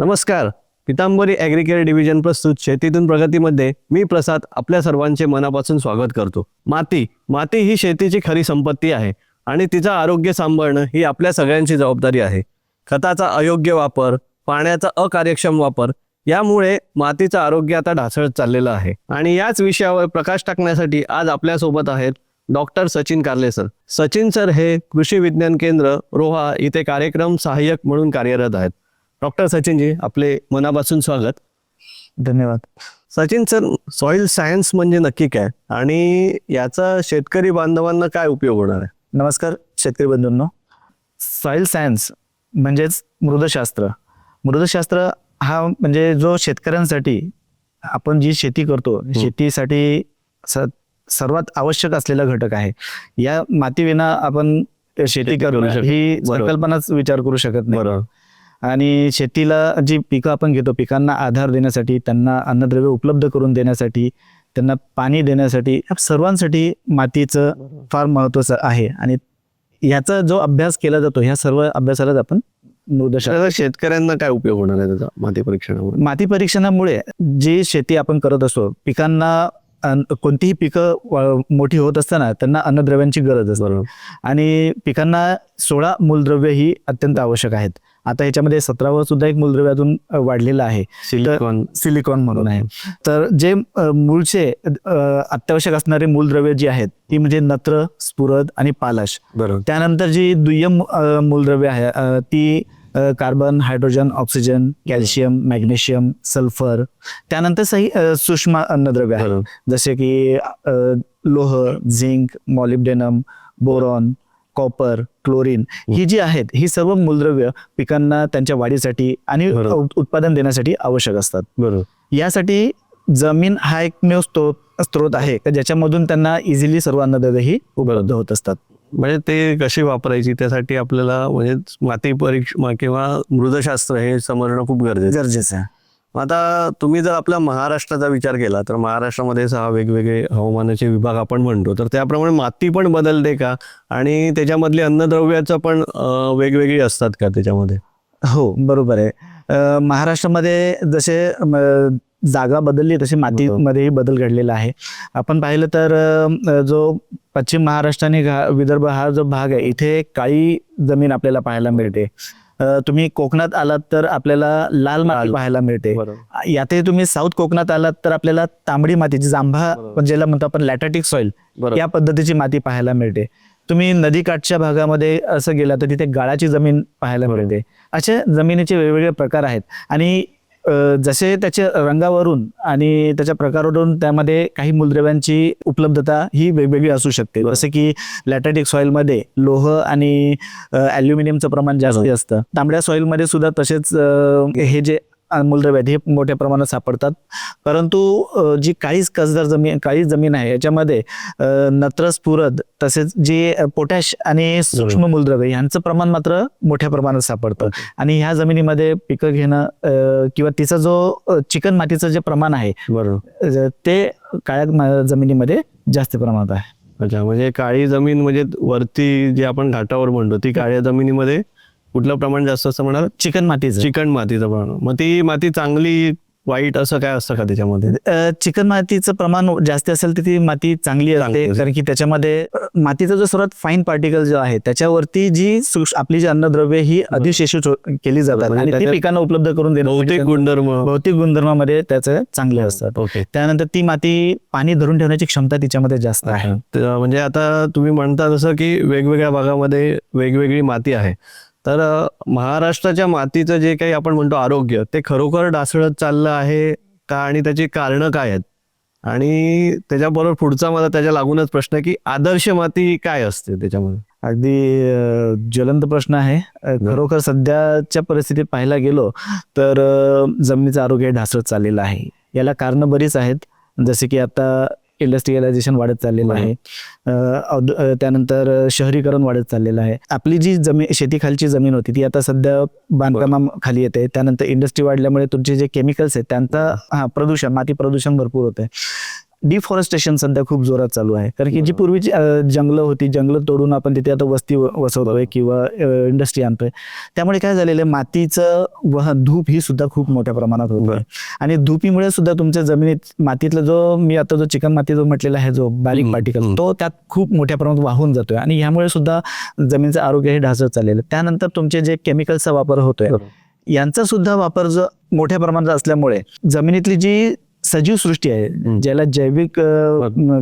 नमस्कार. पितांबरी ॲग्रिकेअर डिव्हिजन प्रस्तुत शेतीतून प्रगतीमध्ये मी प्रसाद आपल्या सर्वांचे मनापासून स्वागत करतो. माती माती ही शेतीची खरी संपत्ती आहे आणि तिचं आरोग्य सांभाळणं ही आपल्या सगळ्यांची जबाबदारी आहे. खताचा अयोग्य वापर पाण्याचा अकार्यक्षम वापर यामुळे मातीचं आरोग्य आता ढासळत चाललेलं आहे. आणि याच विषयावर प्रकाश टाकण्यासाठी आज आपल्यासोबत आहेत doctor Sachin Karle sir. Sachin sir हे कृषी विज्ञान केंद्र रोहा इथे कार्यक्रम सहाय्यक म्हणून कार्यरत आहेत. डॉक्टर सचिनजी आपले मनापासून स्वागत. धन्यवाद. सचिन सर सॉइल सायन्स म्हणजे नक्की काय? आणि याचा शेतकरी बांधवांना काय उपयोग होणार आहे? नमस्कार शेतकरी बंधूंनो. सॉइल सायन्स म्हणजेच मृदशास्त्र. मृदशास्त्र हा म्हणजे जो शेतकऱ्यांसाठी आपण जी शेती करतो शेतीसाठी सर्वात आवश्यक असलेला घटक आहे. या मातीविना आपण शेती करू ही. संकल्पनाच विचार करू शकत नाही. बरोबर. आणि शेतीला जी पिकं आपण घेतो पिकांना आधार देण्यासाठी त्यांना अन्नद्रव्य उपलब्ध करून देण्यासाठी त्यांना पाणी देण्यासाठी या सर्वांसाठी मातीचं फार महत्वाचं आहे. आणि ह्याचा जो अभ्यास केला जातो ह्या सर्व अभ्यासालाच आपण शेतकऱ्यांना काय उपयोग होणार आहे त्याचा? माती परीक्षणामुळे? माती परीक्षणामुळे जी शेती आपण करत असतो पिकांना कोणतीही पिकं मोठी होत असताना त्यांना अन्नद्रव्यांची गरज असते. आणि पिकांना सोळा मूलद्रव्य ही अत्यंत आवश्यक आहेत. आता ह्याच्यामध्ये सतरावं सुद्धा एक मूलद्रव्य अजून अ, वाढलेलं आहे. सिलिकॉन. सिलिकॉन म्हणून आहे. तर जे मूळचे अत्यावश्यक असणारे मूलद्रव्य जी आहेत ती म्हणजे नत्र स्फुरद आणि पालाश. बरोबर. त्यानंतर जी दुय्यम मूलद्रव्य आहे ती carbon hydrogen oxygen calcium magnesium sulphur. त्यानंतर अ, सूक्ष्म अन्नद्रव्य आहे. जसे की लोह zinc molybdenum boron. Copper chlorine ही जी आहेत ही सर्व मूलद्रव्य पिकांना त्यांच्या वाढीसाठी आणि उत्पादन देण्यासाठी आवश्यक असतात. बरोबर. यासाठी जमीन हा एकमेव स्त्रोत स्त्रोत आहे. ज्याच्यामधून त्यांना इझिली सर्व अन्नद्रव्य ही उपलब्ध होत असतात. म्हणजे ते कशी वापरायची? त्यासाठी आपल्याला म्हणजे माती परीक्षा किंवा मृदशास्त्र हे समजणं खूप गरजेचं. गरजेचं आहे. आता तुम्ही जर आपल्या महाराष्ट्राचा विचार केला तर महाराष्ट्रामध्ये सहा वेगवेगळे हवामानाचे विभाग आपण म्हणतो तर त्याप्रमाणे माती पण बदलते का? आणि त्याच्यामधली अन्नद्रव्याचं पण वेगवेगळी असतात का त्याच्यामध्ये? हो बरोबर आहे. महाराष्ट्रामध्ये जसे जागा बदलली तशी मातीमध्येही बदल घडलेला आहे. आपण पाहिलं तर जो पश्चिम महाराष्ट्र आणि विदर्भ हा जो भाग आहे इथे काळी जमीन आपल्याला पाहायला मिळते. तुम्ही कोकणात आलात तर आपल्याला लाल माती. पाहायला मिळते यातही तुम्ही साऊथ कोकणात आलात तर आपल्याला तांबडी मातीची जांभा. ज्याला म्हणतो आपण लॅटॅटिक सॉइल या पद्धतीची माती पाहायला मिळते तुम्ही नदीकाठच्या भागामध्ये असं गेला तर तिथे गाळाची जमीन पाहायला. मिळते असे जमिनीचे वेगवेगळे प्रकार आहेत आणि जसे त्याच्या रंगावरून आणि त्याच्या प्रकारावरून त्यामध्ये काही मूलद्रव्यांची उपलब्धता ही वेगवेगळी असू शकते. जसे की लॅटॅटिक सॉइलमध्ये लोह आणि अल्युमिनियमचं प्रमाण जास्त. असतं तांबड्या सॉइलमध्ये सुद्धा तसेच हे जे अ, मूलद्रव्य आहेत हे मोठ्या प्रमाणात सापडतात. परंतु जी काळी कसदार जमीन काळी जमीन आहे याच्यामध्ये अ, नत्र स्फुरद तसेच जे पोटॅश आणि सूक्ष्म मूलद्रव्य यांचं प्रमाण मात्र मोठ्या प्रमाणात सापडतं. आणि ह्या जमिनीमध्ये पिकं घेणं किंवा तिचं जो चिकन मातीचं जे प्रमाण आहे बरोबर. ते काळ्या जमिनीमध्ये जास्त प्रमाणात आहे. अच्छा म्हणजे काळी जमीन म्हणजे वरती जे आपण घाटावर म्हणतो ती काळ्या जमिनीमध्ये कुठलं प्रमाण जास्त असतं म्हणाल? चिकन मातीचं. चिकण मातीचं प्रमाण. मग ती माती चांगली वाईट असं काय असतं का त्याच्यामध्ये? अ, चिकन मातीचं प्रमाण जास्त असेल तर ती माती चांगली चांगली असते. असते. कारण की त्याच्यामध्ये अ, मातीचा जो सर्वात फाईन पार्टिकल जो आहे त्याच्यावरती जी आपली जी अन्नद्रव्य ही अधिशेषित हो- केली जातात. म्हणजे आणि ती त्याच्यात पिकांना उपलब्ध करून देणं भौतिक गुणधर्म. भौतिक गुणधर्मामध्ये त्याचे चांगले असतात. ओके. त्यानंतर ती माती पाणी धरून ठेवण्याची क्षमता तिच्यामध्ये जास्त आहे. तर म्हणजे आता तुम्ही म्हणता जसं की वेगवेगळ्या भागामध्ये वेगवेगळी माती आहे. तर महाराष्ट्राच्या मातीचं जे काही आपण म्हणतो आरोग्य ते खरोखर ढासळत चाललं आहे का आणि त्याची कारणं काय आहेत? आणि त्याच्याबरोबर पुढचा मला त्याच्या लागूनच प्रश्न आहे की आदर्श माती काय असते त्याच्यामध्ये? अगदी ज्वलंत प्रश्न आहे. खरोखर सध्याच्या परिस्थितीत पाहायला गेलो तर जमिनीचं आरोग्य हे ढासळत चाललेलं आहे. याला कारण बरीच आहेत. जसे की आता इंडस्ट्रियलायझेशन वाढत चाललेलं आहे. त्यानंतर शहरीकरण वाढत चाललेलं आहे. आपली जी जमीन शेतीखालची जमीन होती ती आता सध्या बांधकामाखाली येते. त्यानंतर इंडस्ट्री वाढल्यामुळे तुमचे जे केमिकल्स आहेत त्यांचा हा प्रदूषण माती प्रदूषण भरपूर होत आहे डिफॉरेस्टेशन सध्या खूप जोरात चालू आहे. कारण की जी पूर्वीची जंगलं होती जंगलं तोडून आपण तिथे आता वस्ती वसवतोय किंवा इंडस्ट्री आणतोय. त्यामुळे काय झालेलं आहे मातीचं वह धूप ही सुद्धा खूप मोठ्या प्रमाणात होत आहे. आणि धुपीमुळे सुद्धा तुमच्या जमिनीत मातीतला जो मी आता जो चिकन माती जो म्हटलेला आहे जो बारीक पार्टिकल. तो त्यात खूप मोठ्या प्रमाणात वाहून जातोय. आणि ह्यामुळे सुद्धा जमिनीचं आरोग्य हे ढासळत चाललेलं. त्यानंतर तुमचे जे केमिकलचा वापर होतोय यांचा सुद्धा वापर जो मोठ्या प्रमाणात असल्यामुळे जमिनीतली जी सजीव सृष्टी आहे ज्याला जैविक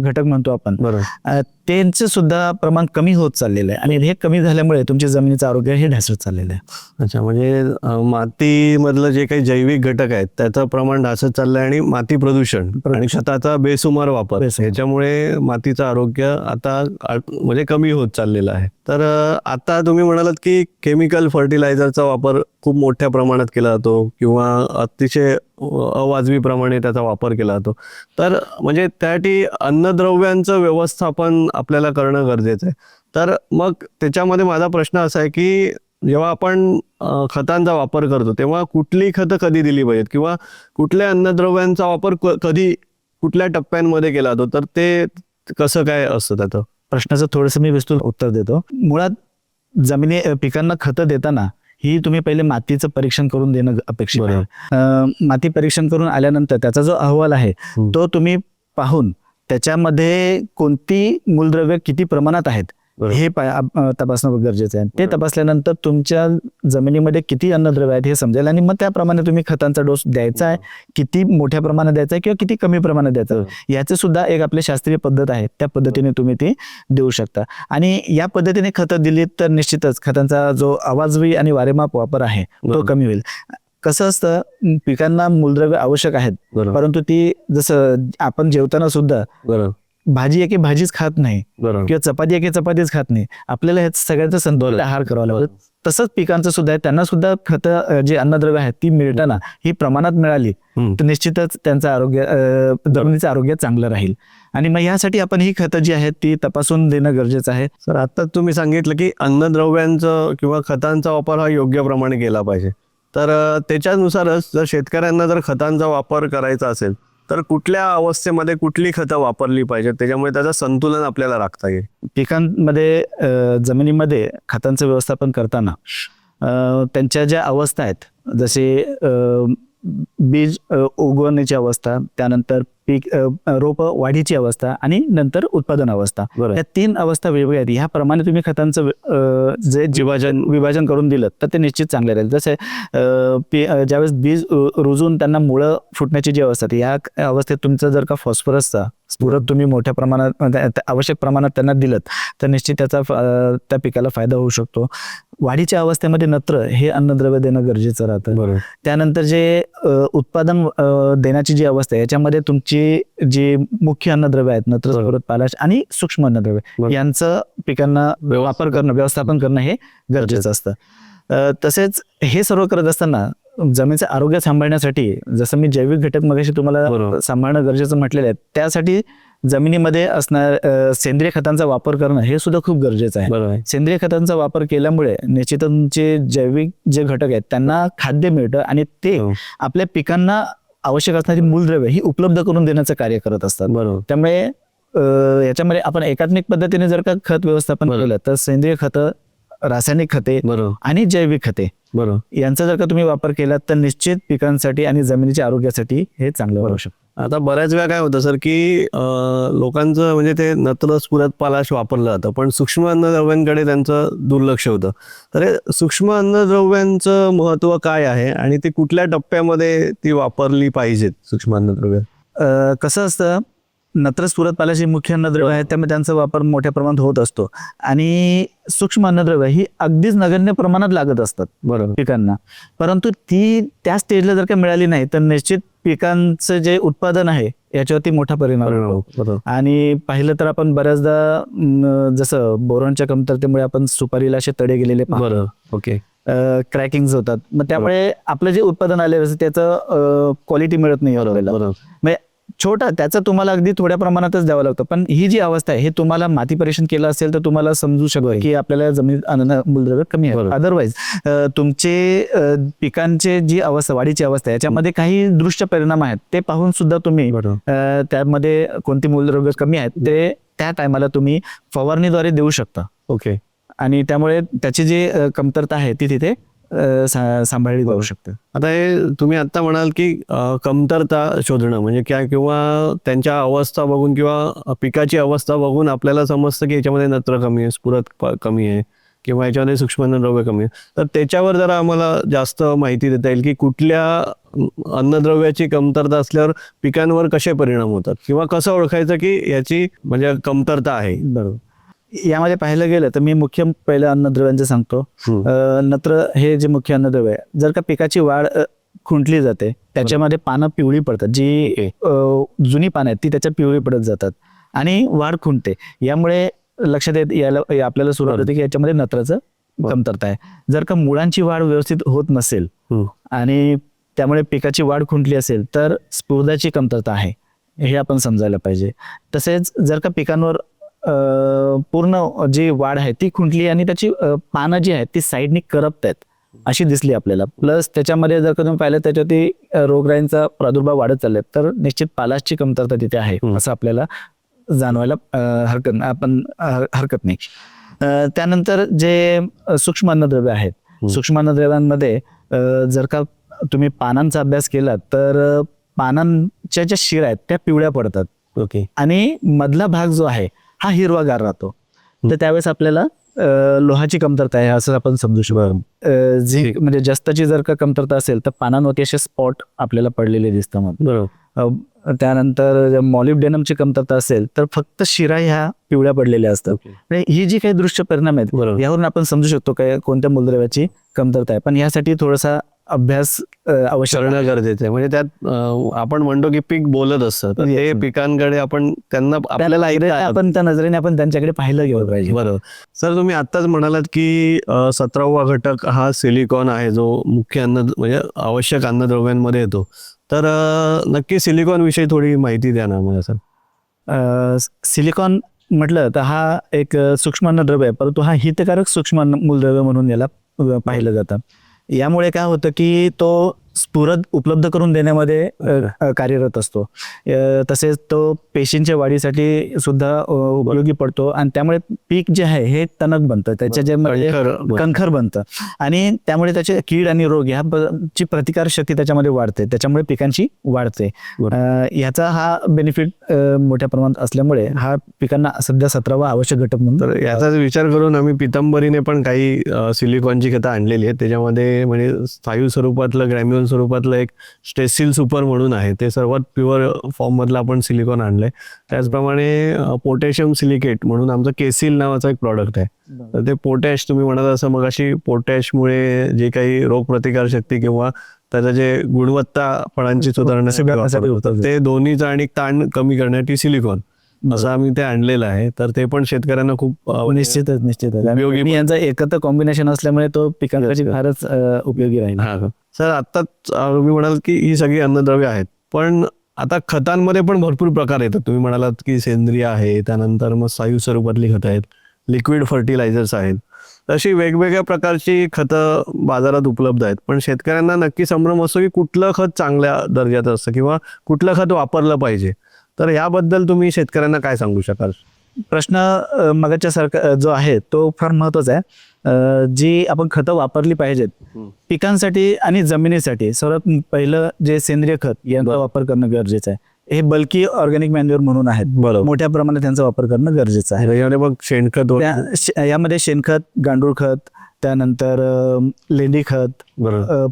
घटक म्हणतो आपण. बरोबर. त्यांचं सुद्धा प्रमाण कमी होत चाललेलं आहे. आणि हे कमी झाल्यामुळे तुमच्या जमिनीचं आरोग्य हे ढासळत चाललेलं आहे. अच्छा म्हणजे मातीमधलं जे काही जैविक घटक आहेत त्याचं प्रमाण ढासत चाललंय आणि माती प्रदूषण आणि खताचा बेसुमार वापर. ह्याच्यामुळे मातीचं आरोग्य आता म्हणजे कमी होत चाललेलं आहे. तर आता तुम्ही म्हणालात की केमिकल फर्टिलायझरचा वापर खूप मोठ्या प्रमाणात केला जातो किंवा अतिशय अवाजवी प्रमाणे त्याचा वापर केला जातो. तर म्हणजे त्यासाठी अन्नद्रव्यांचं व्यवस्थापन आपल्याला करणं गरजेचं आहे. तर मग त्याच्यामध्ये माझा प्रश्न असा आहे की जेव्हा आपण खतांचा वापर करतो तेव्हा कुठली खतं कधी दिली पाहिजेत? किंवा कुठल्या अन्नद्रव्यांचा वापर कधी कुठल्या टप्प्यांमध्ये केला जातो? तर ते कसं काय असतं त्याचं? प्रश्नाचं थोडंसं मी विस्तृत उत्तर देतो. मुळात जमिनी पिकांना खतं देताना ही तुम्ही पहिले मातीचं परीक्षण करून देणं अपेक्षित आहे. माती परीक्षण करून आल्यानंतर त्याचा जो अहवाल आहे. तो तुम्ही पाहून त्याच्यामध्ये कोणती मूलद्रव्य किती प्रमाणात आहेत. हे तपासणं गरजेचं आहे. ते. तपासल्यानंतर तुमच्या जमिनीमध्ये किती अन्नद्रव्य आहेत हे समजेल. आणि मग त्याप्रमाणे तुम्ही खतांचा डोस द्यायचा आहे किती मोठ्या प्रमाणात द्यायचा आहे किंवा किती कमी प्रमाणात द्यायचा आहे. याचे सुद्धा एक आपली शास्त्रीय पद्धत आहे. त्या पद्धतीने तुम्ही ती देऊ शकता. आणि या पद्धतीने खतं दिली तर निश्चितच खतांचा जो आवाजवी आणि वारेमाप वापर आहे तो. कमी होईल. कसं असतं पिकांना मूलद्रव्य आवश्यक आहेत. बरोबर. परंतु ती जसं आपण जेवताना सुद्धा बरोबर. भाजी एके भाजीच खात नाही बरोबर. किंवा चपाती एके चपातीच खात नाही. आपल्याला हे सगळ्यांचं संतुलित आहार करावा लागतो. तसंच पिकांचं सुद्धा आहे. त्यांना सुद्धा खतं जे अन्नद्रव्य आहेत ती मिळताना ही प्रमाणात मिळाली हम्म. तर निश्चितच त्यांचं आरोग्य अं, जमिनीचं आरोग्य चांगलं राहील. आणि मग यासाठी आपण ही खतं जी आहेत ती तपासून देणं गरजेचं आहे. सर आता तुम्ही सांगितलं की अन्नद्रव्यांचं किंवा खतांचा वापर हा योग्य प्रमाणे केला पाहिजे. तर त्याच्यानुसारच जर शेतकऱ्यांना जर खतांचा वापर करायचा असेल तर कुठल्या अवस्थेमध्ये कुठली खतं वापरली पाहिजेत? त्याच्यामुळे त्याचं संतुलन आपल्याला राखता येईल. पिकांमध्ये जमिनीमध्ये खतांचं व्यवस्थापन करताना त्यांच्या ज्या अवस्था आहेत जसे बीज उगवण्याची अवस्था त्यानंतर पीक रोप वाढीची अवस्था आणि नंतर उत्पादन अवस्था. या तीन अवस्था वेगवेगळ्या आहेत. ह्याप्रमाणे तुम्ही खतांचं जे विभाजन. विभाजन करून दिलं तर ते निश्चित चांगले राहील. जसे ज्यावेळेस बीज रुजून त्यांना मुळं फुटण्याची जी अवस्था या अवस्थेत तुमचं जर का फॉस्फरसचा स्फुरत तुम्ही मोठ्या प्रमाणात त्या आवश्यक प्रमाणात त्यांना दिलं तर निश्चित त्याचा त्या पिकाला फायदा होऊ शकतो. वाढीच्या अवस्थेमध्ये नत्र हे अन्नद्रव्य देणं गरजेचं राहतं. बरोबर. त्यानंतर जे उत्पादन देण्याची जी अवस्था आहे याच्यामध्ये तुमची जी मुख्य अन्नद्रव्य आहेत नत्र पालाश आणि सूक्ष्म अन्नद्रव्य. यांचं पिकांना वापर करणं व्यवस्थापन करणं हे गरजेचं असतं तसेच हे सर्व करत असताना जमिनीचं आरोग्य सांभाळण्यासाठी जसं मी जैविक घटक मगाशी. तुम्हाला सांभाळणं गरजेचं म्हटलेलं आहे त्यासाठी जमिनीमध्ये असणार सेंद्रिय खतांचा वापर करणं हे सुद्धा खूप गरजेचं आहे. सेंद्रिय खतांचा वापर केल्यामुळे निश्चितच जैविक जे घटक आहेत त्यांना खाद्य मिळतं आणि ते हो. आपल्या पिकांना आवश्यक असणारी मूलद्रव्य ही उपलब्ध करून देण्याचं कार्य करत असतात. बरोबर. त्यामुळे अ, याच्यामध्ये आपण एकात्मिक पद्धतीने जर का खत व्यवस्थापन. केलं तर सेंद्रिय खतं रासायनिक खते बरोबर. आणि जैविक खते बरोबर. यांचा जर का तुम्ही वापर केला तर निश्चित पिकांसाठी आणि जमिनीच्या आरोग्यासाठी हे चांगलं होऊ शकतं. आता बऱ्याच वेळा काय होतं सर की लोकांचं म्हणजे ते नत्र स्फुरत पालाश वापरलं जातं पण सूक्ष्म अन्नद्रव्यांकडे त्यांचं दुर्लक्ष होतं. तर हे सूक्ष्म अन्नद्रव्यांचं महत्त्व काय आहे आणि ती कुठल्या टप्प्यामध्ये ती वापरली पाहिजेत सूक्ष्म अन्नद्रव्य? कसं असतं नत्र स्फुरत पालाशी मुख्य अन्नद्रव्य आहे त्यामुळे त्यांचा वापर मोठ्या प्रमाणात होत असतो. आणि सूक्ष्म अन्नद्रव्य ही अगदीच नगण्य प्रमाणात लागत असतात बरोबर. पिकांना. परंतु ती त्या स्टेजला जर का मिळाली नाही तर निश्चित पिकांचं जे उत्पादन आहे याच्यावरती मोठा परिणाम होतो. आणि पाहिलं तर आपण बऱ्याचदा जसं बोरॉनच्या कमतरतेमुळे आपण सुपारीला असे तडे गेलेले ओके. क्रॅकिंग होतात. मग त्यामुळे आपलं जे उत्पादन आलेलं असतं त्याचं क्वालिटी मिळत नाही म्हणजे छोटा त्याचं तुम्हाला अगदी थोड्या प्रमाणातच द्यावं लागतं. पण ही जी अवस्था आहे हे तुम्हाला माती परीक्षण केलं असेल तर तुम्हाला समजू शकतं की आपल्याला अन्न मूलद्रव्य कमी आहे. अदरवाईज तुमचे पिकांचे जी अवस्था वाढीची अवस्था आहे याच्यामध्ये काही दृश्य परिणाम आहेत ते पाहून सुद्धा तुम्ही त्यामध्ये कोणती मूलद्रव्य कमी आहेत ते त्या टायमाला तुम्ही फवारणीद्वारे देऊ शकता. ओके. आणि त्यामुळे त्याची जी कमतरता आहे ती तिथे सा- सांभाळली जाऊ शकते. आता हे तुम्ही आता म्हणाल की अ, कमतरता शोधणं म्हणजे काय किंवा त्यांच्या अवस्था बघून किंवा पिकाची अवस्था बघून आपल्याला समजतं की याच्यामध्ये नत्र कमी आहे स्फुरत प- कमी आहे किंवा याच्यामध्ये सूक्ष्मद्रव्य कमी आहे. तर त्याच्यावर जरा आम्हाला जास्त माहिती देता येईल की कुठल्या अन्नद्रव्याची कमतरता असल्यावर पिकांवर कसे परिणाम होतात? किंवा कसं ओळखायचं की याची म्हणजे कमतरता आहे? बरोबर. यामध्ये पाहिलं गेलं तर मी मुख्य पहिलं अन्नद्रव्यांचं सांगतो. नत्र हे जे मुख्य अन्नद्रव्य आहे जर का पिकाची वाढ खुंटली जाते त्याच्यामध्ये पानं पिवळी पडतात. जी जुनी पानं आहेत ती त्याच्यात पिवळी पडत जातात आणि वाढ खुंटते. यामुळे लक्षात येत यायला आपल्याला सुरुवात होते की याच्यामध्ये नत्राचं कमतरता आहे. जर का मुळांची वाढ व्यवस्थित होत नसेल. आणि त्यामुळे पिकाची वाढ खुंटली असेल तर स्फुरदाची कमतरता आहे. हे आपण समजायला पाहिजे. तसेच जर का पिकांवर पूर्ण जी वाढ आहे ती खुंटली आणि त्याची पानं जी आहेत ती साईडनी करपत आहेत अशी दिसली आपल्याला. प्लस त्याच्यामध्ये जर का तुम्ही पाहिलं त्याच्यावरती रोगराईंचा प्रादुर्भाव वाढत चालले तर निश्चित पालाशची कमतरता तिथे आहे. असं आपल्याला जाणवायला हरकत आपण हरकत नाही. त्यानंतर जे सूक्ष्म अन्नद्रव्य आहेत. सूक्ष्म अन्नद्रव्यांमध्ये जर का तुम्ही पानांचा अभ्यास केला तर पानांच्या ज्या शिरा आहेत त्या पिवळ्या पडतात. ओके. आणि मधला भाग जो आहे हा हिरवागार राहतो. तर त्यावेळेस आपल्याला लोहाची कमतरता आहे असं आपण समजू शकतो. झिंक म्हणजे जास्तची जर का कमतरता असेल तर पानांवरती असे स्पॉट आपल्याला पडलेले दिसतात मग. बरोबर. त्यानंतर मॉलिब्डेनमची कमतरता असेल तर फक्त शिरा ह्या पिवळ्या पडलेल्या असतात. म्हणजे ही जी काही दृश्य परिणाम आहेत. यावरून आपण समजू शकतो काय कोणत्या मूलद्रव्याची कमतरता आहे. पण यासाठी थोडासा अभ्यास आवश्यक. करणं गरजेचं आहे. म्हणजे त्यात आपण म्हणतो की पीक बोलत असतं. तर Yes. पिकांकडे आपण त्यांना आपल्याला. आपण त्या नजरेने आपण त्यांच्याकडे पाहिलं गेलं पाहिजे. बरोबर. सर तुम्ही आत्ताच म्हणालात की सतरावा घटक हा सिलिकॉन आहे जो मुख्य अन्न म्हणजे आवश्यक अन्नद्रव्यांमध्ये येतो. तर नक्की सिलिकॉन विषयी थोडी माहिती द्या ना मला सर. सिलिकॉन म्हटलं तर हा एक सूक्ष्म अन्नद्रव्य आहे परंतु हा हितकारक सूक्ष्म मूलद्रव्य म्हणून याला पाहिलं जातं. यामुळे काय होतं की तो स्फुरद उपलब्ध करून देण्यामध्ये कार्यरत असतो. तसेच तो पेशींच्या वाढीसाठी सुद्धा उपयोगी पडतो आणि त्यामुळे पीक जे आहे हे तणक बनतं. त्याच्या जे कणखर बनतं. आणि त्यामुळे त्याचे कीड आणि रोग ह्या ब- ची प्रतिकार शक्ती त्याच्यामध्ये वाढते. त्याच्यामुळे पिकांची वाढते. बरं. अं, याचा हा बेनिफिट मोठ्या प्रमाणात असल्यामुळे हा पिकांना सध्या सतरावा आवश्यक घटक म्हणून याचाच विचार करून आम्ही पितांबरीने पण काही सिलिकॉनची खतं आणलेली आहेत त्याच्यामध्ये म्हणजे स्थायू स्वरूपातलं ग्रॅम्युअल स्वरूपातलं एक स्टेसिल सुपर म्हणून आहे ते सर्वात प्युअर फॉर्ममधलं आपण सिलिकॉन आणलंय त्याचप्रमाणे पोटॅशियम सिलिकेट म्हणून आमचं केसिल नावाचा एक प्रॉडक्ट आहे तर ते पोटॅश तुम्ही म्हणत असं मग अशी पोटॅशमुळे जे काही रोगप्रतिकार शक्ती किंवा त्याचं जे गुणवत्ता फळांची सुधारण्यासाठी. होतं. ते दोन्हीचा आणि ताण कमी करण्यासाठी सिलिकॉन असं आम्ही ते आणलेलं आहे तर ते पण शेतकऱ्यांना खूप अं, निश्चितच निश्चितच. उपयोगी मी यांचा एकत्र कॉम्बिनेशन असल्यामुळे तो पिकांसाठी. फारच अं, उपयोगी राहील. हा. सर आत्ताच अं, तुम्ही म्हणाल की ही सगळी अन्नद्रव्य आहेत पण आता खतांमध्ये पण भरपूर प्रकार येतात. तुम्ही म्हणालात की सेंद्रिय आहे त्यानंतर मग सायू स्वरूपातली खतं आहेत लिक्विड फर्टिलायझर्स आहेत. अशी वेगवेगळ्या प्रकारची खतं बाजारात उपलब्ध आहेत पण शेतकऱ्यांना नक्की संभ्रम असतो की कुठलं खत चांगल्या दर्जाचं असतं किंवा कुठलं खत वापरलं पाहिजे. तर याबद्दल तुम्ही शेतकऱ्यांना काय सांगू शकाल? प्रश्न मगाच्या सारखा जो आहे तो फार महत्त्वाचा आहे. जी आपण खतं वापरली पाहिजेत पिकांसाठी आणि जमिनीसाठी सर्वात पहिलं जे सेंद्रिय खत यांचा वापर करणं गरजेचं आहे. हे बल्की ऑर्गॅनिक मॅन्युअर म्हणून आहेत. बरोबर. मोठ्या प्रमाणात त्यांचा वापर करणं गरजेचं आहे. यामध्ये मग शेणखत यामध्ये शेणखत गांडूळ खत त्यानंतर लेंडी खत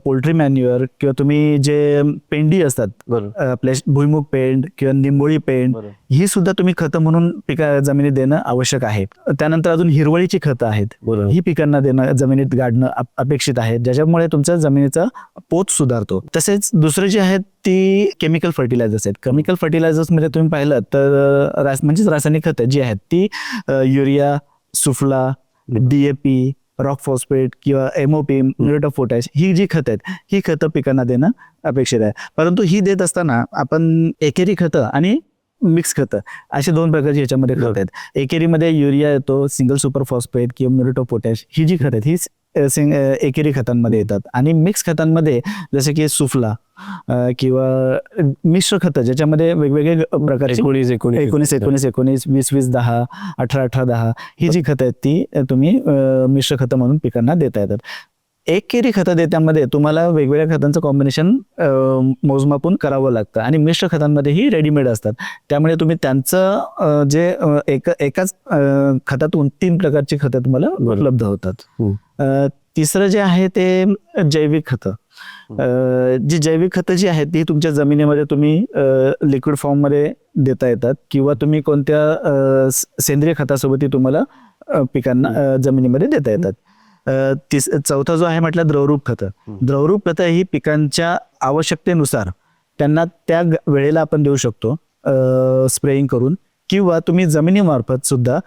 पोल्ट्री मॅन्युअर किंवा तुम्ही जे पेंडी असतात बरोबर. अं, आपले भुईमुग पेंड किंवा निंबोळी पेंड. ही सुद्धा तुम्ही खतं म्हणून पिका जमिनीत देणं आवश्यक आहे. त्यानंतर अजून हिरवळीची खतं आहेत ही पिकांना देणं जमिनीत गाडणं अप- अपेक्षित आहे ज्याच्यामुळे तुमच्या जमिनीचा पोत सुधारतो. तसेच दुसरे जे आहेत ती केमिकल फर्टिलायझर्स आहेत. केमिकल फर्टिलायझर्समध्ये तुम्ही पाहिलं तर रास म्हणजेच रासायनिक खतं जी आहेत ती urea Suphala DAP rock phosphate किंवा एमओपी म्युरेट ऑफ पोटॅश ही जी खतं आहेत ही खतं पिकांना देणं अपेक्षित आहे. परंतु ही देत असताना आपण एकेरी खतं आणि मिक्स खतं असे दोन प्रकारची याच्यामध्ये खतं आहेत. एकेरीमध्ये युरिया येतो सिंगल सुपर फॉस्फेट किंवा म्युरेट पोटॅश ही जी खतं आहेत ही सिंग एकेरी खतांमध्ये येतात. आणि मिक्स खतांमध्ये जसे की सुफला किंवा मिश्र खतं ज्याच्यामध्ये वेगवेगळे प्रकारचे एकोणीस एकोणीस एकोणीस एकोणीस. वीस वीस दहा अठरा अठरा दहा ही जी खतं आहेत ती तुम्ही मिश्र खतं म्हणून पिकांना देता येतात. एक केरी खतं देत्यामध्ये तुम्हाला वेगवेगळ्या खतांचं कॉम्बिनेशन मोजमापून करावं लागतं. आणि मिश्र खतांमध्ये ही रेडीमेड असतात. त्यामुळे तुम्ही त्यांचं जे एक एकाच खतातून तीन प्रकारची खतं तुम्हाला. उपलब्ध होतात. तिसरं जे आहे ते जैविक खतं. जी जैविक खतं जी आहेत ती तुमच्या जमिनीमध्ये तुम्ही लिक्विड फॉर्ममध्ये देता येतात किंवा तुम्ही कोणत्या सेंद्रिय खतासोबत ती तुम्हाला पिकांना जमिनीमध्ये देता येतात. तिस चौथा जो आहे म्हटलं द्रवरूप खतं. द्रवरूप खतं ही पिकांच्या आवश्यकतेनुसार त्यांना त्या वेळेला आपण देऊ शकतो स्प्रेइंग करून. किंवा तुम्ही जमिनीमार्फत सुद्धा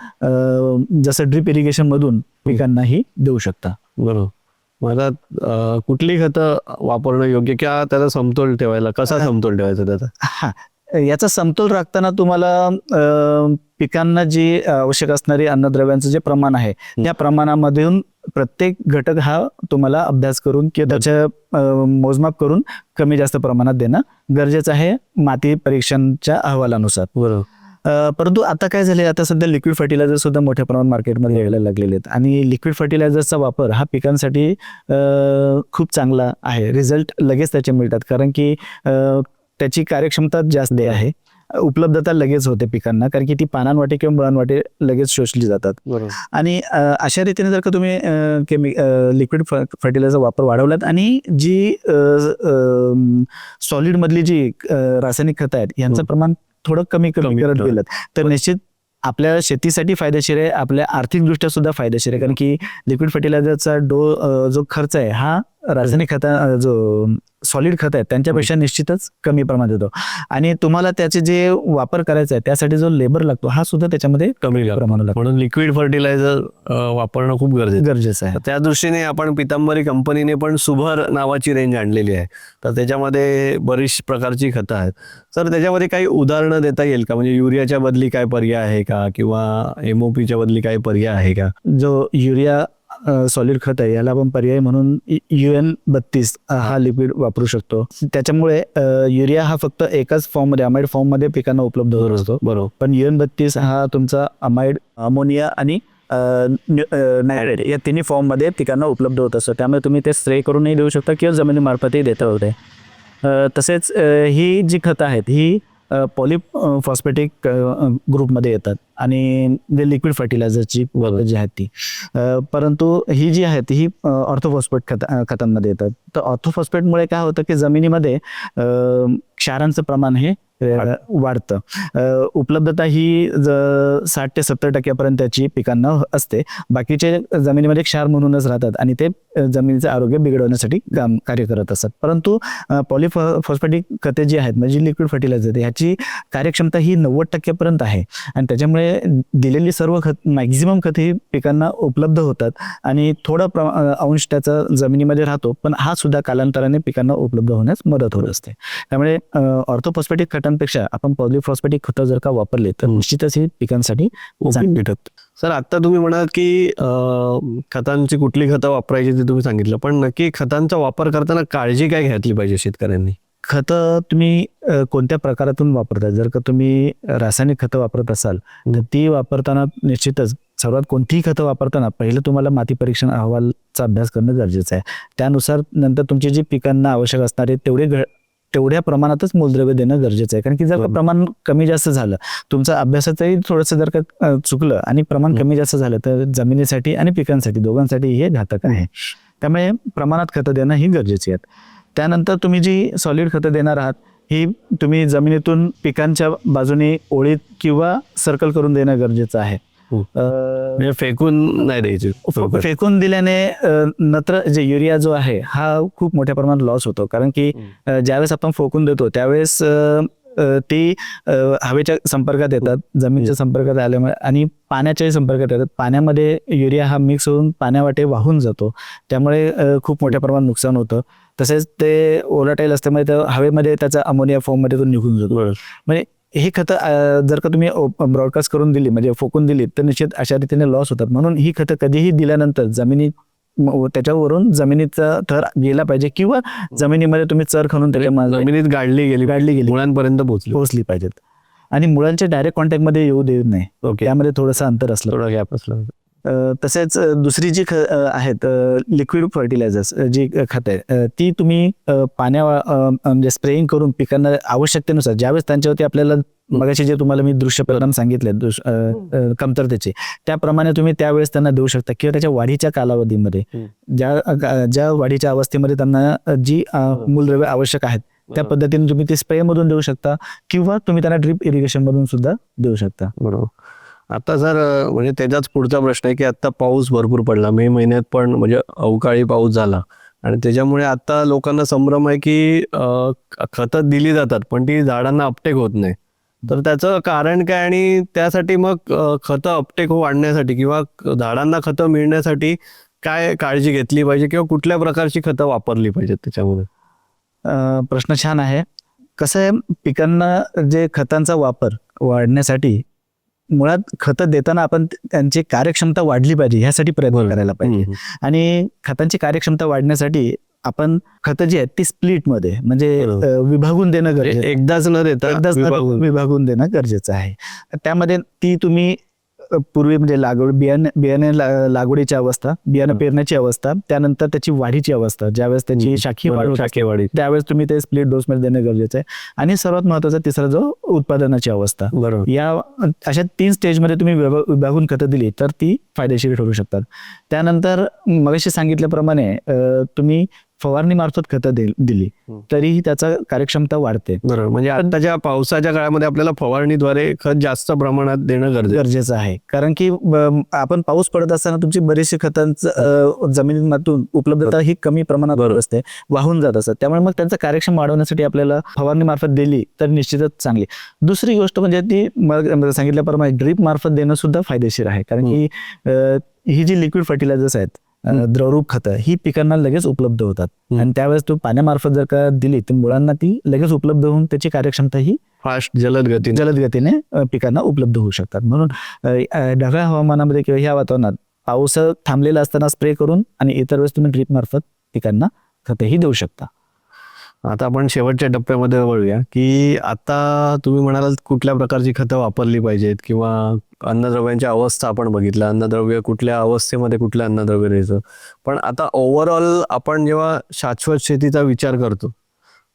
जसं ड्रिप इरिगेशन मधून पिकांनाही देऊ शकता. बरोबर. मला कुठली खतं वापरणं योग्य किंवा त्याचा समतोल ठेवायला कसा समतोल ठेवायचा त्याचा? हा. याचा समतोल राखताना तुम्हाला पिकांना जी आवश्यक असणारी अन्नद्रव्यांचं जे प्रमाण आहे त्या प्रमाणामधून प्रत्येक घटक हा तुम्हाला अभ्यास करून किंवा त्याच्या अ, मोजमाप करून कमी जास्त प्रमाणात देणं गरजेचं आहे माती परीक्षणच्या अहवालानुसार. बरोबर. परंतु आता काय झाले आता सध्या लिक्विड फर्टिलायझर सुद्धा मोठ्या प्रमाणात मार्केटमध्ये यायला लागलेले आहेत आणि लिक्विड फर्टिलायझरचा वापर हा पिकांसाठी खूप चांगला आहे. रिझल्ट लगेच त्याचे मिळतात. कारण की त्याची कार्यक्षमता जास्त आहे. उपलब्धता लगेच होते पिकांना कारण की ती पानांवाटे किंवा मुळांवाटे लगेच शोषली जातात आणि अशा रीतीने जर का तुम्ही केमि लिक्विड फर्टिलायझर वापर वाढवलात आणि जी सॉलिड मधली जी रासायनिक खतं आहेत यांचं हं. प्रमाण थोडं कमी कमी करत. गेलं तर निश्चित आपल्या शेतीसाठी फायदेशीर आहे आपल्या आर्थिक दृष्ट्या सुद्धा फायदेशीर आहे कारण की लिक्विड फर्टिलायझरचा डो जो खर्च आहे हा रासायनिक खता जो सॉलिड खत आहे त्यांच्यापेक्षा निश्चितच कमी प्रमाणात येतो. आणि तुम्हाला त्याचे जे वापर करायचा आहे त्यासाठी जो लेबर लागतो हा सुद्धा त्याच्यामध्ये कमी. प्रमाणात लागतो. म्हणून लिक्विड फर्टिलायझर वापरणं खूप गरजेचं आहे. गरजेचं आहे. त्या दृष्टीने आपण पितांबरी कंपनीने पण सुभर नावाची रेंज आणलेली आहे. तर त्याच्यामध्ये बरीच प्रकारची खतं आहेत. तर त्याच्यामध्ये काही उदाहरणं देता येईल का? म्हणजे युरियाच्या बदली काय पर्याय आहे का? किंवा एमओपीच्या बदली काही पर्याय आहे का? जो युरिया सॉलिड खत आहे. याला आपण पर्याय म्हणून यू एन बत्तीस हा लिक्विड वापरू शकतो. त्याच्यामुळे युरिया हा फक्त एकाच फॉर्ममध्ये अमाइड फॉर्ममध्ये पिकांना उपलब्ध होत असतो. बरोबर. पण यू एन बत्तीस हा तुमचा अमाइड अमोनिया आणि नायट्रेट या तिन्ही फॉर्ममध्ये पिकांना उपलब्ध होत असतो. त्यामुळे तुम्ही ते स्प्रे करूनही देऊ शकता किंवा जमिनीमार्फतही देता होते तसेच ही जी खतं आहेत ही पॉली फॉस्फेटिक ग्रुपमध्ये येतात. आणि जे लिक्विड फर्टिलायझरची. जी आहेत ती. परंतु ही जी आहेत ही ऑर्थोफॉस्फेट खत खतांमध्ये येतात तर ऑर्थोफॉस्फेटमुळे काय होतं की जमिनीमध्ये क्षारांचं प्रमाण हे वाढतं. उपलब्धता ही साठ ते सत्तर टक्क्यापर्यंतची पिकांना असते. बाकीचे जमिनीमध्ये क्षार म्हणूनच राहतात आणि ते जमिनीचं आरोग्य बिघडवण्यासाठी काम कार्य करत असतात. परंतु पॉलिफॉस्फॅटिक खते जी आहेत म्हणजे लिक्विड फर्टिलायझर ह्याची कार्यक्षमता ही नव्वद टक्क्यापर्यंत आहे. आणि त्याच्यामुळे दिलेली सर्व खत मॅक्झिमम खते ही पिकांना उपलब्ध होतात. आणि थोडा प्र अ, अंश त्याचा जमिनीमध्ये राहतो पण हा सुद्धा कालांतराने पिकांना उपलब्ध होण्यास मदत होत असते. त्यामुळे ऑर्थोफॉस्फॅटिक खतांपेक्षा आपण पॉलिफॉस्फॅटिक खतं जर का वापरले तर. निश्चितच ही पिकांसाठी ठरतं सर आता तुम्ही म्हणाल की खतांची कुठली खतं वापरायची ते तुम्ही सांगितलं पण नक्की खतांचा वापर करताना काळजी काय घेतली पाहिजे शेतकऱ्यांनी? खतं तुम्ही कोणत्या प्रकारातून वापरता? जर का तुम्ही रासायनिक खतं वापरत असाल तर ती वापरताना निश्चितच सर्वात कोणतीही खतं वापरताना पहिलं तुम्हाला माती परीक्षण अहवालचा अभ्यास करणं गरजेचं आहे. त्यानुसार नंतर तुमची जी पिकांना आवश्यक असणारे तेवढे तेवढ्या प्रमाणातच मूलद्रव्य देणं गरजेचं आहे. कारण की जर. प्रमाण कमी जास्त झालं तुमचं अभ्यासाचंही थोडंसं जर का चुकलं आणि प्रमाण कमी जास्त झालं तर जमिनीसाठी आणि पिकांसाठी दोघांसाठी हे घातक आहे. त्यामुळे प्रमाणात खतं देणं ही गरजेची आहेत त्यानंतर तुम्ही जी सॉलिड खतं देणार आहात ही तुम्ही जमिनीतून पिकांच्या बाजूने ओळीत किंवा सर्कल करून देणं गरजेचं आहे. हं. म्हणजे फेकून नाही द्यायची फेकून दिल्याने नत्र जे युरिया जो आहे हा खूप मोठ्या प्रमाणात लॉस होतो. कारण की अ, ज्यावेळेस आपण फोकून देतो त्यावेळेस ती हवेच्या संपर्कात येतात जमिनीच्या संपर्कात आल्यामुळे आणि पाण्याच्याही संपर्कात येतात. पाण्यामध्ये युरिया हा मिक्स होऊन पाण्यावाटे वाहून जातो. त्यामुळे खूप मोठ्या प्रमाणात नुकसान होतं. तसेच ते ओलाटाईल असल्यामुळे त्या हवेमध्ये त्याचा अमोनिया फॉर्ममध्ये तो निघून जातो. म्हणजे ही खतं जर का तुम्ही ब्रॉडकास्ट करून दिली म्हणजे फोकून दिली तर निश्चित अशा रीतीने लॉस होतात. म्हणून ही खतं कधीही दिल्यानंतर जमिनी त्याच्यावरून जमिनीचा थर गेला पाहिजे किंवा जमिनीमध्ये तुम्ही चर खणून त्याच्या जमिनीत गाडली गेली गाडली गेली. मुळांपर्यंत पोहोचली. पोहोचली पाहिजेत. आणि मुळांच्या डायरेक्ट कॉन्टॅक्टमध्ये येऊ देऊ नये ओके. त्यामध्ये थोडंसं अंतर असलं थोडा गॅप असला तसेच दुसरी जी ख आहेत लिक्विड फर्टिलायझर्स जी खत आहे अ, ती तुम्ही पाण्या म्हणजे स्प्रेइंग करून पिकांना आवश्यकतेनुसार ज्यावेळेस त्यांच्यावरती आपल्याला मगाशी जे तुम्हाला मी दृश्य परिणाम सांगितले कमतरतेचे त्याप्रमाणे तुम्ही त्यावेळेस त्यांना देऊ शकता. किंवा त्याच्या वाढीच्या कालावधीमध्ये. ज्या ज्या वाढीच्या अवस्थेमध्ये त्यांना जी मूलद्रव्य आवश्यक आहेत त्या. पद्धतीने तुम्ही ते स्प्रे मधून देऊ शकता किंवा तुम्ही त्यांना ड्रिप इरिगेशन मधून सुद्धा देऊ शकता. बरोबर. आता सर म्हणजे त्याच्याच पुढचा प्रश्न आहे की आता पाऊस भरपूर पडला. मे महिन्यात पण म्हणजे अवकाळी पाऊस झाला. आणि त्याच्यामुळे आता लोकांना संभ्रम आहे की खतं दिली जातात पण ती झाडांना अपटेक होत नाही. तर त्याचं कारण काय आणि त्यासाठी मग खतं अपटेक वाढण्यासाठी किंवा झाडांना खतं मिळण्यासाठी काय काळजी घेतली पाहिजे किंवा कुठल्या प्रकारची खतं वापरली पाहिजेत त्याच्यामध्ये? प्रश्न छान आहे. कसं आहे पिकांना जे खतांचा वापर वाढण्यासाठी मुळात खतं देताना आपण त्यांची कार्यक्षमता वाढली पाहिजे ह्यासाठी प्रयत्न करायला पाहिजे. आणि खतांची कार्यक्षमता वाढण्यासाठी आपण खतं जी आहेत ती स्प्लिटमध्ये म्हणजे विभागून देणं गरजेचं आहे. एकदाच न देता एकदाच विभागून. देणं गरजेचं आहे त्यामध्ये ती तुम्ही पूर्वी म्हणजे लागवड बियाणे बियाणे लागवडीची अवस्था बियाणं. पेरण्याची अवस्था त्यानंतर त्याची वाढीची अवस्था ज्यावेळेस त्याची. शाखीय वाढ त्यावेळेस तुम्ही ते स्प्लिट डोस मध्ये देणं गरजेचं आहे. आणि सर्वात महत्त्वाचा तिसरा जो उत्पादनाची अवस्था. बरोबर. या अशा तीन स्टेजमध्ये तुम्ही विभा- विभागून खतं दिली तर ती फायदेशीर ठरू शकतात. त्यानंतर मगाशी सांगितल्याप्रमाणे तुम्ही फवारणी मार्फत खतं दि- दिली. तरीही त्याचा कार्यक्षमता वाढते. बरोबर. म्हणजे आताच्या पावसाच्या काळामध्ये आपल्याला फवारणीद्वारे खत जास्त प्रमाणात देणं गरजेचं गरजेचं आहे. कारण की ब- आपण पाऊस पडत असताना तुमची बरीचशी खतांचं जमिनीमधून उपलब्धता ही कमी प्रमाणात बरोबर. असते वाहून जात असतात. त्यामुळे मग त्यांचं कार्यक्षम वाढवण्यासाठी आपल्याला फवारणी मार्फत दिली तर निश्चितच चांगली. दुसरी गोष्ट म्हणजे ती मग सांगितल्याप्रमाणे ड्रीप मार्फत देणं सुद्धा फायदेशीर आहे. कारण की अ, ही जी लिक्विड फर्टिलायझर्स आहेत. द्रवरूप खतं ही पिकांना लगेच उपलब्ध होतात. आणि त्यावेळेस तो पाण्यामार्फत जर का दिली तर मुळांना ती लगेच उपलब्ध होऊन त्याची कार्यक्षमता ही फास्ट जलद गतीने. जलद गतीने पिकांना उपलब्ध होऊ शकतात. म्हणून ढगाळ हवामानामध्ये किंवा ह्या वातावरणात पाऊस थांबलेला असताना स्प्रे करून आणि इतर वेळेस तुम्ही ड्रीप मार्फत पिकांना खतेही देऊ शकता. आता आपण शेवटच्या टप्प्यामध्ये वळूया की आता तुम्ही म्हणालात कुठल्या प्रकारची खतं वापरली पाहिजेत किंवा अन्नद्रव्यांची अवस्था आपण बघितलं अन्नद्रव्य कुठल्या अवस्थेमध्ये कुठलं अन्नद्रव्य द्यायचं? पण आता ओव्हरऑल आपण जेव्हा शाश्वत शेतीचा विचार करतो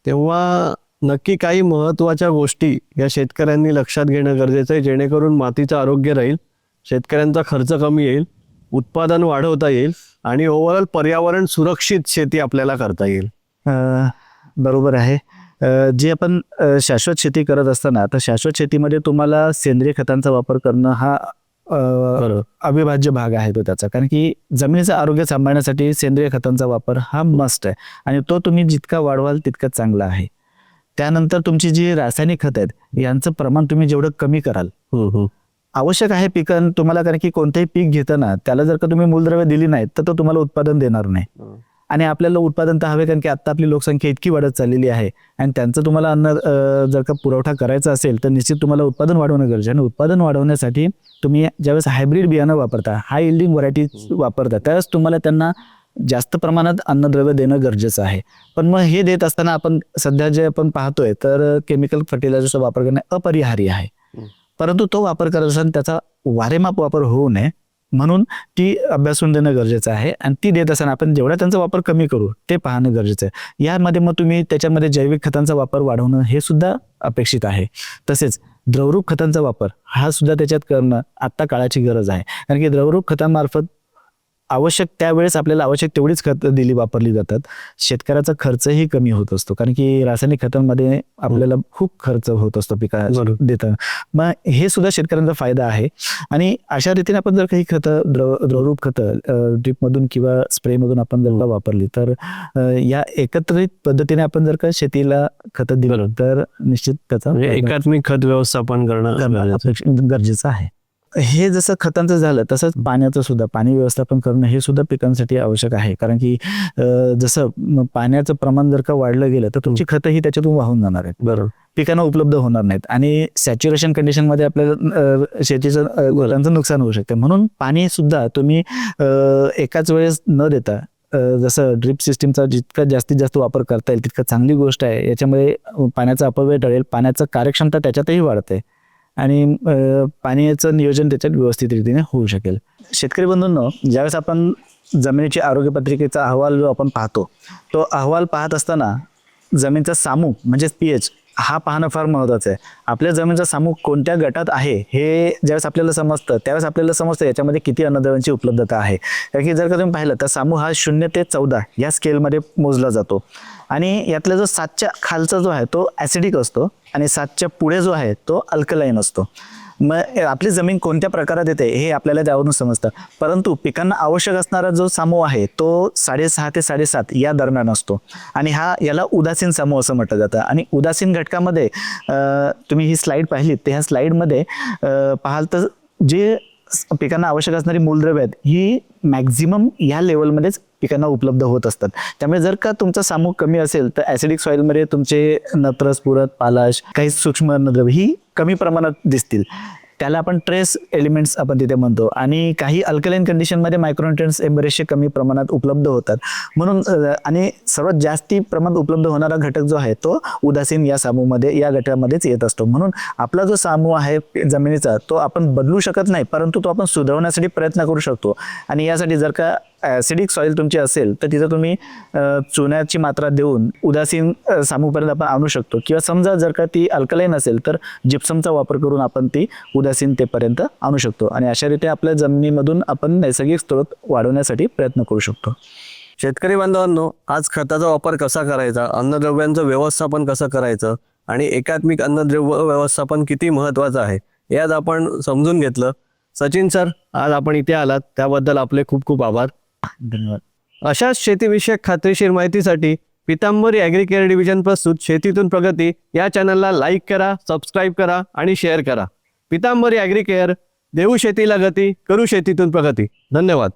तेव्हा नक्की काही महत्त्वाच्या गोष्टी या शेतकऱ्यांनी लक्षात घेणं गरजेचं आहे जेणेकरून मातीचं आरोग्य राहील शेतकऱ्यांचा खर्च कमी येईल उत्पादन वाढवता येईल आणि ओव्हरऑल पर्यावरण सुरक्षित शेती आपल्याला करता येईल. बरोबर आहे. जे आपण शाश्वत शेती करत असताना तर शाश्वत शेतीमध्ये तुम्हाला सेंद्रिय खतांचा वापर करणं हा अविभाज्य भाग आहे तो त्याचा. कारण की जमिनीचं आरोग्य सांभाळण्यासाठी सेंद्रिय खतांचा वापर हा मस्ट आहे. आणि तो तुम्ही जितका वाढवाल तितका चांगला आहे. त्यानंतर तुमची जी रासायनिक खत आहेत यांचं प्रमाण तुम्ही जेवढं कमी कराल. हम्म, हम्म. आवश्यक आहे पिकं तुम्हाला कारण की कोणतेही पीक घेताना त्याला जर का तुम्ही मूलद्रव्य दिली नाहीत तर तो तुम्हाला उत्पादन देणार नाही. आणि आपल्याला उत्पादन तर हवे कारण की आता आपली लोकसंख्या इतकी वाढत चाललेली आहे. आणि त्यांचं तुम्हाला अन्न जर का पुरवठा करायचा असेल तर निश्चित तुम्हाला उत्पादन वाढवणं गरजेचं आणि उत्पादन वाढवण्यासाठी तुम्ही ज्यावेळेस हायब्रिड बियाणं वापरता हाय इल्डिंग व्हरायटी वापरता त्यावेळेस तुम्हाला त्यांना जास्त प्रमाणात अन्नद्रव्य देणं गरजेचं आहे. पण मग हे देत असताना आपण सध्या जे आपण पाहतोय तर केमिकल फर्टिलायझरचा वापर करणे अपरिहार्य आहे. परंतु तो वापर करत असताना त्याचा वारेमाप वापर होऊ नये. म्हणून ती अभ्यासून देणं गरजेचं आहे. आणि ती देत असताना आपण जेवढा त्यांचा वापर कमी करू ते पाहणं गरजेचं आहे. यामध्ये मग तुम्ही त्याच्यामध्ये जैविक खतांचा वापर वाढवणं हे सुद्धा अपेक्षित आहे. तसेच द्रवरूप खतांचा वापर हा सुद्धा त्याच्यात करणं आत्ता काळाची गरज आहे. कारण की द्रवरूप खतांमार्फत आवश्यक त्यावेळेस आपल्याला आवश्यक तेवढीच खतं दिली वापरली जातात शेतकऱ्याचा खर्चही कमी होत असतो कारण की रासायनिक खतांमध्ये आपल्याला खूप खर्च होत असतो पिका. देताना मग हे सुद्धा शेतकऱ्यांचा फायदा आहे आणि अशा रीतीने आपण जर काही खतं द्रव द्रवरूप खतं ड्रीपमधून किंवा स्प्रेमधून आपण जर का वापरली तर या एकत्रित पद्धतीने आपण जर का शेतीला खतं दिलं. तर निश्चित त्याचा म्हणजे एकात्मिक खत व्यवस्थापन करणं गरजेचं आहे. हे जसं खतांचं झालं तसंच पाण्याचं सुद्धा पाणी व्यवस्थापन करणं हे सुद्धा पिकांसाठी आवश्यक आहे. कारण की जसं पाण्याचं प्रमाण जर का वाढलं गेलं तर तुमची खतं ही त्याच्यातून वाहून जाणार आहेत. बरोबर. पिकांना उपलब्ध होणार नाहीत. आणि सॅच्युरेशन कंडिशनमध्ये आपल्याला शेतीचं पिकांचं नुकसान होऊ शकते. म्हणून पाणी सुद्धा तुम्ही एकाच वेळेस न देता जसं ड्रिप सिस्टीमचा जितका जास्तीत जास्त वापर करता येईल तितका चांगली गोष्ट आहे. याच्यामुळे पाण्याचा अपव्यय टळेल. पाण्याचं कार्यक्षमता त्याच्यातही वाढते. आणि पाण्याचं नियोजन त्याच्यात व्यवस्थित रीतीने होऊ शकेल. शेतकरी बंधूंनो ज्यावेळेस आपण जमिनीची आरोग्य पत्रिकेचा अहवाल जो आपण पाहतो तो अहवाल पाहत असताना जमिनीचा सामू म्हणजेच पी एच हा पाहणं फार महत्त्वाचं आहे. आपल्या जमिनीचा सामूह कोणत्या गटात आहे हे ज्यावेळेस आपल्याला समजतं त्यावेळेस आपल्याला समजतं याच्यामध्ये किती अन्नद्रव्यांची उपलब्धता आहे. कारण की जर का तुम्ही पाहिलं तर सामूह हा शून्य ते चौदा या स्केलमध्ये मोजला जातो. आणि यातला जो सातच्या खालचा जो आहे तो ॲसिडिक असतो. आणि सातच्या पुढे जो आहे तो अल्कलाईन असतो. मग आपली जमीन कोणत्या प्रकारात येते हे आपल्याला त्यावरून समजतं. परंतु पिकांना आवश्यक असणारा जो समूह आहे तो साडेसहा ते साडेसात या दरम्यान असतो. आणि हा याला उदासीन समूह असं म्हटलं जातं. आणि उदासीन घटकामध्ये तुम्ही ही स्लाईड पाहिलीत तर ह्या स्लाईडमध्ये पाहाल तर जे पिकांना आवश्यक असणारी मूलद्रव्य आहेत ही मॅक्झिमम ह्या लेवलमध्येच पिकांना उपलब्ध होत असतात. त्यामुळे जर का तुमचा सामूह कमी असेल तर ॲसिडिक सॉईलमध्ये तुमचे नत्रस पुरत पालाश काही सूक्ष्म अन्नद्रव्य ही कमी प्रमाणात दिसतील. त्याला आपण ट्रेस एलिमेंट्स आपण तिथे म्हणतो. आणि काही अल्कलाईन कंडिशनमध्ये मायक्रोन्युट्रन्स हे बरेचसे कमी प्रमाणात उपलब्ध होतात. म्हणून आणि सर्वात जास्ती प्रमाणात उपलब्ध होणारा घटक जो आहे तो उदासीन या सामूमध्ये या गटामध्येच येत असतो. म्हणून आपला जो सामूह आहे जमिनीचा तो आपण बदलू शकत नाही परंतु तो आपण सुधारवण्यासाठी प्रयत्न करू शकतो. आणि यासाठी जर का ॲसिडिक सॉईल तुमची असेल तर तिथं तुम्ही चुन्याची मात्रा देऊन उदासीन सामूपर्यंत आपण आणू शकतो. किंवा समजा जर का ती अल्कलाईन असेल तर जिप्समचा वापर करून आपण ती उदासीनतेपर्यंत आणू शकतो. आणि अशा रीते आपल्या जमिनीमधून आपण नैसर्गिक स्रोत वाढवण्यासाठी प्रयत्न करू शकतो. शेतकरी बांधवांनो आज खताचा वापर कसा करायचा? अन्नद्रव्यांचं व्यवस्थापन कसं करायचं? आणि एकात्मिक अन्नद्रव्य व्यवस्थापन किती महत्वाचं आहे? हे आज आपण समजून घेतलं. सचिन सर आज आपण इथे आलात. त्याबद्दल आपले खूप खूप आभार. धन्यवाद. अशाच शेतीविषयक खात्रीशीर माहितीसाठी पितांबरी ॲग्रिकेअर डिव्हिजन प्रस्तुत शेतीतून प्रगती या चॅनलला लाईक करा सबस्क्राईब करा आणि शेअर करा. पितांबरी ॲग्रिकेअर देऊ शेतीला गती करू शेतीतून प्रगती. धन्यवाद.